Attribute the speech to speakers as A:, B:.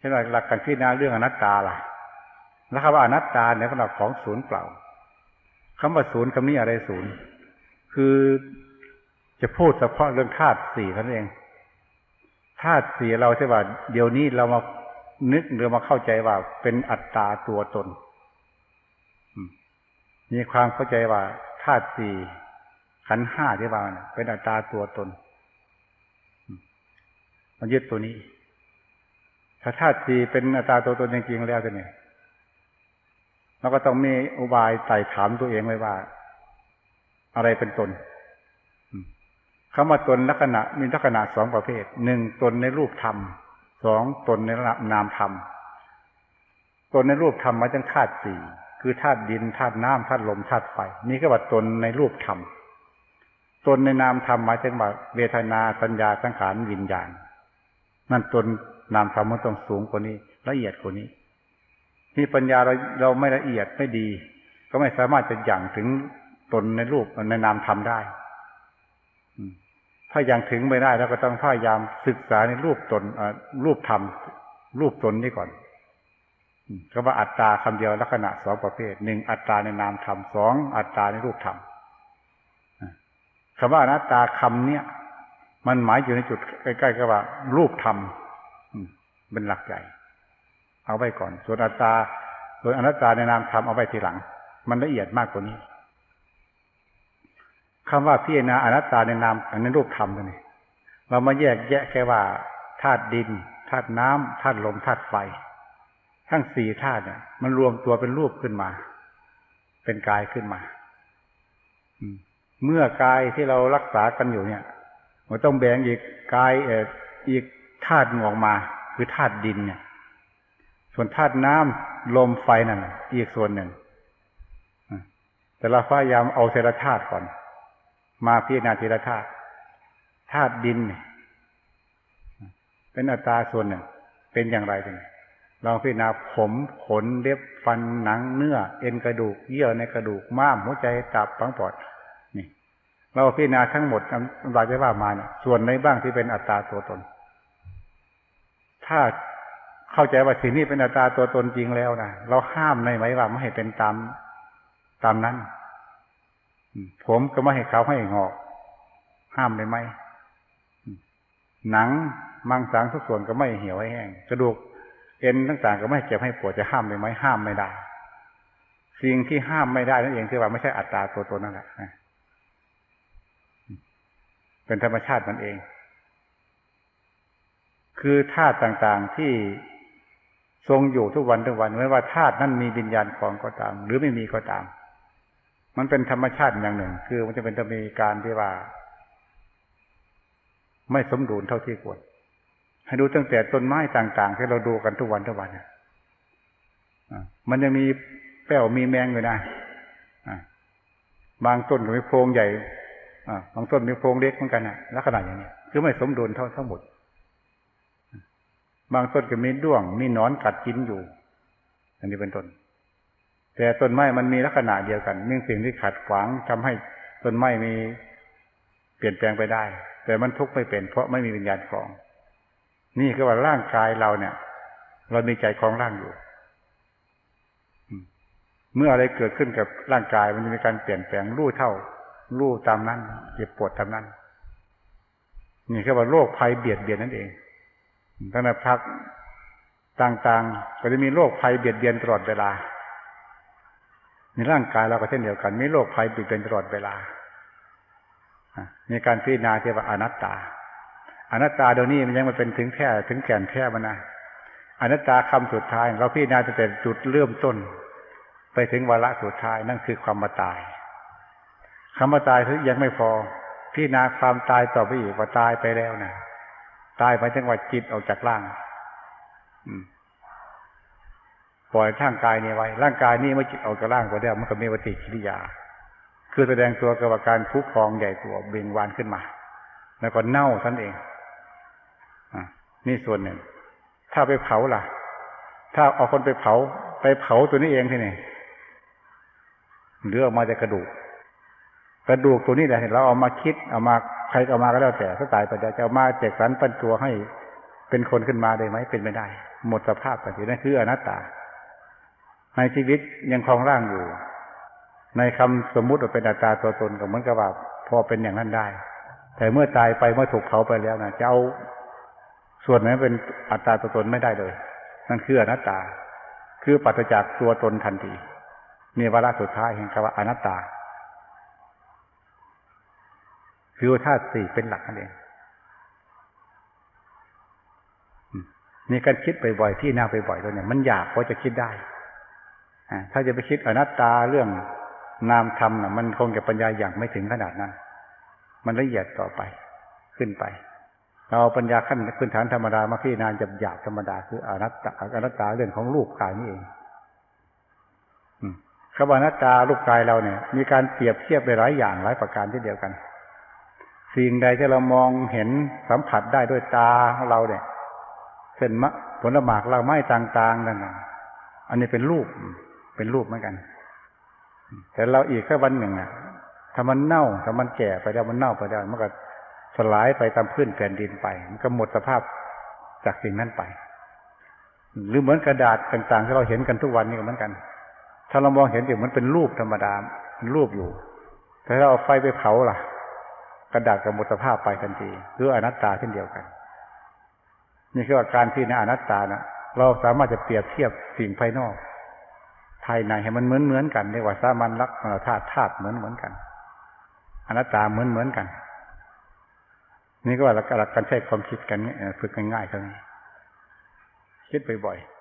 A: เช่นหลักการพิจารณาเรื่องอนัตตาล่ะแล้วคำว่าอนัตตาเนี่ยก็หลักของศูนย์เปล่าคำว่าศูนย์คำนี้อะไรศูนย์คือจะพูดเฉพาะเรื่องธาตุสี่เท่านั้นเองธาตุสี่เราใช่ว่าเดี๋ยวนี้เรามานึกหรือมาเข้าใจว่าเป็นอัตตาตัวตนมีความเข้าใจว่าธาตุสี่ขันห้าที่ว่าเป็นอัตตาตัวตน มันยึดตัวนี้ ถ้าธาตุสี่เป็นอัตตาตัวตนจริงๆแล้วจะเนี่ยเราก็ต้องมีอุบายไต่ถามตัวเองไว้ว่า อะไรเป็นตนคำว่าตนลักษณะมีลักษณะสองประเภทหนึ่งตนในรูปธรรมสองตนในระดับนามธรรมตนในรูปธรรมมาจังธาตุสี่คือธาตุดินธาตุน้ำธาตุลมธาตุไฟนี่ก็ว่าตนในรูปธรรมตนในนามธรรมหมายถึงว่าเวทนาสัญญาสังขารวิญญาณนั่นตน นามธรรมมันต้องสูงกว่านี้ ละเอียดกว่านี้นี่ปัญญาเราเราไม่ละเอียดไม่ดี ก็ไม่สามารถจะอย่างถึงตนในรูปในนามธรรมได้ถ้ายังถึงไม่ได้เราก็ต้องพยายามศึกษาในรูปตนรูปธรรม รูปตนนี่ก่อนก็ว่าอัตตาคำเดียวลักษณะสองประเภทหนึ่งอัตตาในนามธรรมสองอัตตาในรูปธรรมคำว่าอนัตตาคำเนี้ยมันหมายอยู่ในจุดใกล้ๆกับว่า รูปธรรม เป็นหลักใหญ่ เอาไว้ก่อน ส่วนอัตตา ส่วนอนัตตาในนามธรรมเอาไว้ทีหลัง มันละเอียดมากกว่านี้คำว่าพิจารณาอนัตตาในนามในรูปธรรมนี่เรามาแยกแยะแค่ว่าธาตุดินธาตุน้ำธาตุลมธาตุไฟ ทั้งสี่ธาตุเนี่ย มันรวมตัวเป็นรูปขึ้นมา เป็นกายขึ้นมาเมื่อกายที่เรารักษากันอยู่เนี่ยมันต้องแบ่งอีกกายเอออีกธาตุออกมา คือธาตุดินเนี่ย ส่วนธาตุน้ำลมไฟนั่นอีกส่วนหนึ่ง แต่เราพยายามเอาเทระธาตุก่อน มาพิจารณาทีละธาตุธาตุดิน เป็นอัตราส่วนหนึ่ง เป็นอย่างไรถึงเราพิจารณาผมขนเล็บฟันหนังเนื้อ เอ็นกระดูก เยื่อในกระดูกม้ามหัวใจตับฝังปอดนี่เราพิจารณาทั้งหมดเราจะว่ามาเนี่ยส่วนในบ้างที่เป็นอัตราตัวตน ถ้าเข้าใจว่าสิ่งนี้เป็นอัตราตัวตนจริงแล้วนะเราห้ามในไหมว่าไม่ให้เป็นตามตามนั้น ผมก็ไม่ให้เขาให้งอก ห้ามได้ไหมหนังมังสังทุกส่วนก็ไม่เหี่ยวให้แห้งกระดูกเอ็นต่างๆก็ไม่เจ็บให้ปวดจะห้ามได้ไหมห้ามไม่ได้ สิ่งที่ห้ามไม่ได้นั่นเองที่ว่าไม่ใช่อัตตาตัวตนนั่นแหละเป็นธรรมชาติมันเอง คือธาตุต่างๆที่ทรงอยู่ทุกวันทุกวันไม่ว่าธาตุนั้นมีวิญญาณของก็ตาม หรือไม่มีก็ตาม มันเป็นธรรมชาติอย่างหนึ่ง คือมันจะเป็นจะมีการที่ว่า ไม่สมดุลเท่าที่ควรให้ดูตั้งแต่ต้นไม้ต่างๆ ที่เราดูกันทุกวันทุกวันมันยังมีแป้วมีแมงอยู่นะบางต้นก็มีโพรงใหญ่บางต้นมีโพรงเล็กเหมือนกันนะลักษณะอย่างนี้คือไม่สมดุลเท่าทั้งหมด บางต้นก็มีด้วง มีหนอนกัดกินอยู่ อันนี้เป็นต้น แต่ต้นไม้มันมีลักษณะเดียวกันมีสิ่งที่ขัดขวางทำให้ต้นไม้มีเปลี่ยนแปลงไปได้ แต่มันทุกข์ไม่เป็นเพราะไม่มีวิญญาณของ นี่คือว่าร่างกายเราเนี่ย เรามีใจของร่างอยู่ เมื่ออะไรเกิดขึ้นกับร่างกายมันจะมีการเปลี่ยนแปลงรู้เท่ารู้ตามนั้นเจ็บปวดตามนั้น นี่คือว่าโรคภัยเบียดเบียนนั่นเอง ตั้งแต่พักต่างๆ ก็จะมีโรคภัยเบียดเบียนตลอดเวลา ในร่างกายเราก็เช่นเดียวกัน มีโรคภัยปิดเป็นตลอดเวลามีการพิจารณาเกี่วกับอนัตตา อนัตตาเดี๋ยวนี้มันยังมาเป็นถึงแค่ถึงแก่นแค่มันนะอนัตตาคำสุดท้าย เราพิจารณาตั้งแต่จุดเริ่มต้น ไปถึงวาระสุดท้ายนั่นคือความมาตายคำว่าตายถึงยังไม่พอพิจารณาความตายต่อไปอีกว่าตายไปแล้วนะ ตายไปถึงว่าจิตออกจากร่างปล่อยร่างกายนี้ไว้ ร่างกายนี้เมื่อจิตออกจากร่างไปแล้วมันก็มีปฏิกิริยา คือแสดงตัวกับการทุกครองใหญ่ตัวเบ่งวานขึ้นมา แล้วก็เน่าท่านเองอนี่ส่วนหนึ่ง ถ้าไปเผาล่ะ ถ้าเอาคนไปเผา ไปเผาตัวนี้เองที่นี่เหลือออกมาจากกระดูก กระดูกตัวนี้แหละเราเอามาคิดเอามา ใครเอามาก็แล้วแต่ถ้าตายไปจะเอามาแจกสรรปันตัวให้เป็นคนขึ้นมาได้ไหมเป็นไม่ได้ หมดสภาพไปทีนั่นคืออนัตตา ในชีวิตยังคลองร่างอยู่ ในคำสมมุติว่าเป็นอัตตาตัวตนก็เหมือนกับว่าพอเป็นอย่างนั้นได้ แต่เมื่อตายไปเมื่อถูกเผาไปแล้วนะจะเอาส่วนนั้นเป็นอัตตาตัวตนไม่ได้เลย นั่นคืออนัตตา คือปัจจากตัวตนทันทีมีวาระสุดท้ายแห่งคำว่าอนัตตา คือธาตุสี่เป็นหลักนั่นเองนี่การคิดบ่อยๆที่น่าบ่อยๆตัวเนี่ยมันอยากพอจะคิดได้ถ้าจะไปคิดอนัตตาเรื่องนามธรรมน่ะ มันคงจะปัญญาอย่างไม่ถึงขนาดนั้น มันละเอียดต่อไปขึ้นไป เราปัญญาขั้นพื้นฐานธรรมดามาพี่นานจะหยาบธรรมดาคืออนัตตาอนัตตาเรื่องของรูปกายนี่เองคำว่าอนัตตารูปกายเราเนี่ย มีการเปรียบเทียบไปหลายอย่างหลายประการที่เดียวกัน สิ่งใดที่เรามองเห็นสัมผัสได้ด้วยตาของเราเนี่ยเส้นมะผลหมากเราไม้ต่างๆนั่นนะอันนี้เป็นรูป เป็นรูปเหมือนกัน แต่เราอีกแค่วันหนึ่งอะถ้ามันเน่าถ้ามันแก่ไปแล้วมันเน่าไปแล้วมันก็สลายไปตามพื้นแผ่นดินไป มันก็หมดสภาพจากสิ่งนั้นไป หรือเหมือนกระดาษต่างๆ ที่เราเห็นกันทุกวันนี้ก็เหมือนกัน ถ้าเรามองเห็นอยู่มันเป็นรูปธรรมดารูปอยู่แต่ถ้าเอาไฟไปเผาล่ะ กระดาษก็หมดสภาพไปทันทีคืออนัตตาเช่นเดียวกัน นี่คืออาการที่ในอนัตตานะเราสามารถจะเปรียบเทียบสิ่งภายนอก ภายในให้มันเหมือนเหมือนกันเรียกว่าสามัญลักษณะธาตุธาตุเหมือนเหมือนกันอนัตตาเหมือนเหมือนกัน นี่ก็ว่าหลักการใช้ความคิดกันฝึกง่ายๆเท่านี้คิดบ่อยๆ